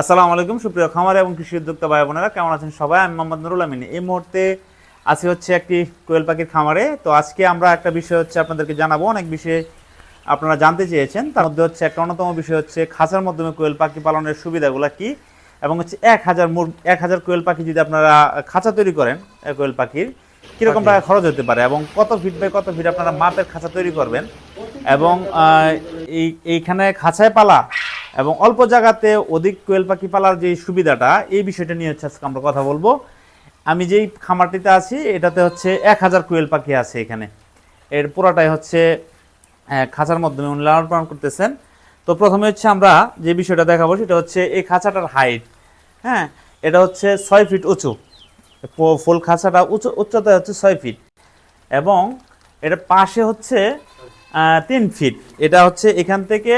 আসসালামু আলাইকুম সুপ্রিয় খামার এবং কৃষি উদ্যোক্তা ভাই বোনেরা কেমন আছেন সবাই? আমি মোহাম্মদ নুরুল আমিন। এই মুহূর্তে আছি হচ্ছে একটি কোয়েল পাখির খামারে। তো আজকে আমরা একটা বিষয় হচ্ছে আপনাদেরকে জানাব। অনেক বিষয়ে আপনারা জানতে চেয়েছেন। তার মধ্যে হচ্ছে একটা অন্যতম বিষয় হচ্ছে খাঁচার মাধ্যমে কোয়েল পাখি পালনের সুবিধাগুলো কি? এবং হচ্ছে এক হাজার মুর এক হাজার কোয়েল পাখি যদি আপনারা খাঁচা তৈরি করেন কোয়েল পাখির কীরকম টাকা খরচ হতে পারে এবং কত ফিট বাই কত ফিট আপনারা মাপের খাঁচা তৈরি করবেন? এবং এই এইখানে খাঁচায় পালা এবং অল্প জায়গাতে অধিক কোয়েল পাখি পালার যে সুবিধাটা, এই বিষয়টা নিয়ে হচ্ছে আজকে আমরা কথা বলব। আমি যেই খামারটিতে আছি, এটাতে হচ্ছে এক হাজার কোয়েল পাখি আছে এখানে। এর পুরোটাই হচ্ছে খাঁচার মাধ্যমে উনি লালন পালন করতেছেন। তো প্রথমে হচ্ছে আমরা যে বিষয়টা দেখাবো, সেটা হচ্ছে এই খাঁচাটার হাইট হ্যাঁ এটা হচ্ছে ছয় ফিট উঁচু। ফুল খাঁচাটা উঁচু উচ্চতা হচ্ছে ছয় ফিট। এবং এটা পাশে হচ্ছে তিন ফিট। এটা হচ্ছে এখান থেকে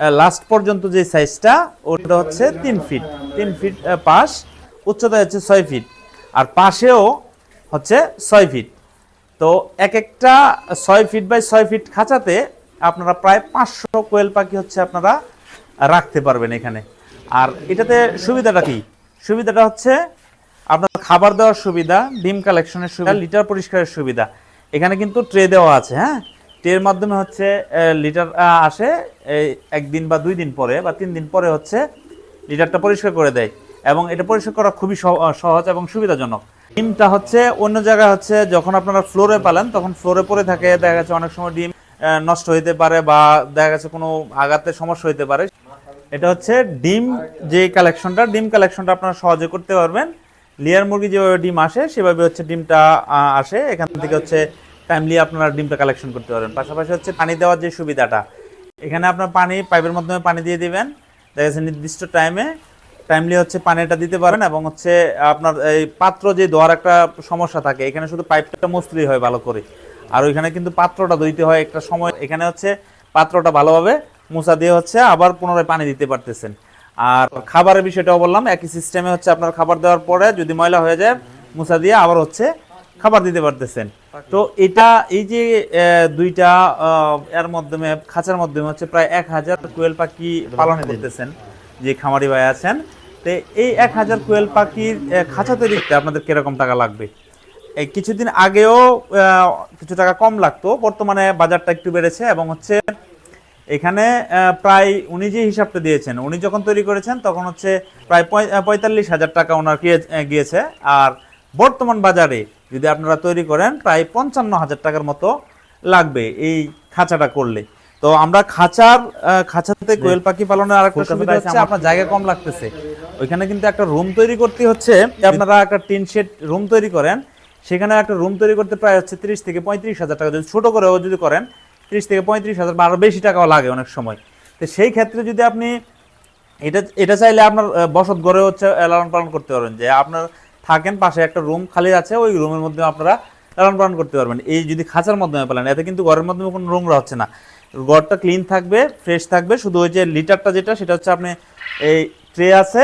লাস্ট পর্যন্ত যে সাইজটা ওটা হচ্ছে তিন ফিট তিন ফিট পাশ উচ্চতা হচ্ছে ছয় ফিট আর পাশেও হচ্ছে ছয় ফিট তো এক একটা ছয় ফিট বাই ছয় ফিট খাঁচাতে আপনারা প্রায় পাঁচশো কোয়েল পাখি হচ্ছে আপনারা রাখতে পারবেন এখানে। আর এটাতে সুবিধাটা কি? সুবিধাটা হচ্ছে আপনার খাবার দেওয়ার সুবিধা, ডিম কালেকশনের সুবিধা লিটার পরিষ্কারের সুবিধা। এখানে কিন্তু ট্রে দেওয়া আছে হ্যাঁ? ট্রের মাধ্যমে হচ্ছে লিটার আসে একদিন বা দুই দিন পরে বা তিন দিন পরে হচ্ছে লিটারটা পরিষ্কার করে দেয়। এবং এটা পরিষ্কার করা খুবই সহ- সহজ এবং সুবিধাজনক। ডিমটা হচ্ছে অন্য জায়গায় হচ্ছে যখন আপনারা ফ্লোরে পালেন, তখন ফ্লোরে পড়ে থাকে, দেখা গেছে অনেক সময় ডিম নষ্ট হইতে পারে বা দেখা গেছে কোনো আঘাতের সমস্যা হইতে পারে। এটা হচ্ছে ডিম যে কালেকশনটা ডিম কালেকশনটা আপনারা সহজে করতে পারবেন। লেয়ার মুরগি যেভাবে ডিম আসে, সেভাবে হচ্ছে ডিমটা আসে। এখান থেকে হচ্ছে টাইমলি আপনারা ডিমটা কালেকশন করতে পারবেন। পাশাপাশি হচ্ছে পানি দেওয়ার যে সুবিধাটা, এখানে আপনার পানি পাইপের মাধ্যমে পানি দিয়ে দিবেন। দেখা যাচ্ছে নির্দিষ্ট টাইমে টাইমলি হচ্ছে পানিটা দিতে পারেন এবং হচ্ছে আপনার এই পাত্র যে ধোয়ার একটা সমস্যা থাকে, এখানে শুধু পাইপটা মুছলেই হয় ভালো করে। আর ওইখানে কিন্তু পাত্রটা ধুইতে হয় একটা সময়, এখানে হচ্ছে পাত্রটা ভালোভাবে মুছা দিয়ে হচ্ছে আবার পুনরায় পানি দিতে পারতেছেন। আর খাবারের বিষয়টাও বললাম, একই সিস্টেমে হচ্ছে আপনার খাবার দেওয়ার পরে যদি ময়লা হয়ে যায়, মুছা দিয়ে আবার হচ্ছে খাবার দিতে পারতেছেন। তো এটা এই যে দুইটা এর মাধ্যমে খাঁচার মাধ্যমে হচ্ছে প্রায় এক হাজার কোয়েল পাখি পালন করতেছেন যে খামারি ভাই আছেন। তো এই এক হাজার কোয়েল পাখির খাঁচা তৈরিতে আপনাদের কীরকম টাকা লাগবে? এই কিছুদিন আগেও কিছু টাকা কম লাগতো বর্তমানে বাজারটা একটু বেড়েছে এবং হচ্ছে এখানে প্রায় উনি যে হিসাবটা দিয়েছেন উনি যখন তৈরি করেছেন তখন হচ্ছে প্রায় পঁয়- পঁয়তাল্লিশ হাজার টাকা ওনার গিয়ে- গিয়েছে। আর বর্তমান বাজারে যদি আপনারা তৈরি করেন প্রায় পঞ্চান্ন হাজার টাকার মতো লাগবে এই খাঁচাটা করলে। তো আমরা খাঁচার খাঁচাতে কোয়েল পাখি পালনের আরেকটা সুবিধা হচ্ছে আপনার জায়গা কম লাগতেছে। ওইখানে কিন্তু একটা রুম তৈরি করতে হচ্ছে। আপনারা একটা টিন শেড রুম তৈরি করেন। সেখানে একটা রুম তৈরি করতে প্রায় হচ্ছে তিরিশ থেকে পঁয়ত্রিশ হাজার টাকা। যদি ছোট করেও যদি করেন তিরিশ থেকে পঁয়ত্রিশ হাজার বা আরও বেশি টাকাও লাগে অনেক সময়। তো সেই ক্ষেত্রে যদি আপনি এটা এটা চাইলে আপনার বসত ঘরে হচ্ছে লালন পালন করতে পারবেন যে আপনার থাকেন, পাশে একটা রুম খালি আছে, ওই রুমের মধ্যে আপনারা লালন পালন করতে পারবেন। এই যদি খাঁচার মাধ্যমে পালেন, এতে কিন্তু ঘরের মাধ্যমে কোনো নোংরা হচ্ছে না। ঘরটা ক্লিন থাকবে ফ্রেশ থাকবে, শুধু ওই যে লিটারটা যেটা, সেটা হচ্ছে আপনি এই ট্রে আছে,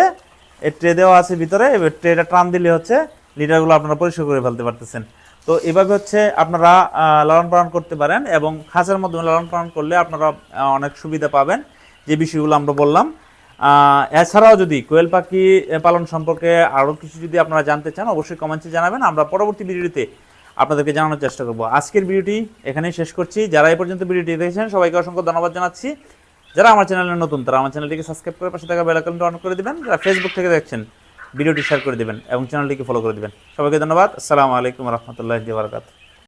এই ট্রে দেওয়া আছে ভিতরে, এবার ট্রেটা টান দিলে হচ্ছে লিটারগুলো আপনারা পরিষ্কার করে ফেলতে পারতেছেন। তো এভাবে হচ্ছে আপনারা লালন পালন করতে পারেন এবং খাঁচার মাধ্যমে লালন পালন করলে আপনারা অনেক সুবিধা পাবেন। যে বিষয়গুলো আমরা বললাম এছাড়াও যদি কোয়েল পাখি পালন সম্পর্কে আরও কিছু যদি আপনারা জানতে চান, অবশ্যই কমেন্টে জানাবেন। আমরা পরবর্তী ভিডিওতে আপনাদেরকে জানানোর চেষ্টা করব। আজকের ভিডিওটি এখানেই শেষ করছি। যারা এই পর্যন্ত ভিডিওটি দেখেছেন, সবাইকে অসংখ্য ধন্যবাদ জানাচ্ছি। যারা আমার চ্যানেলে নতুন, তারা আমার চ্যানেলটিকে সাবস্ক্রাইব করে পাশে থাকা বেল আইকনটা অন করে দেবেন। যারা ফেসবুক থেকে দেখছেন, ভিডিওটি শেয়ার করে দিবেন এবং চ্যানেলটিকে ফলো করে দিবেন। সবাইকে ধন্যবাদ। আসসালামু আলাইকুম রহমতুল্লাহ বারকাত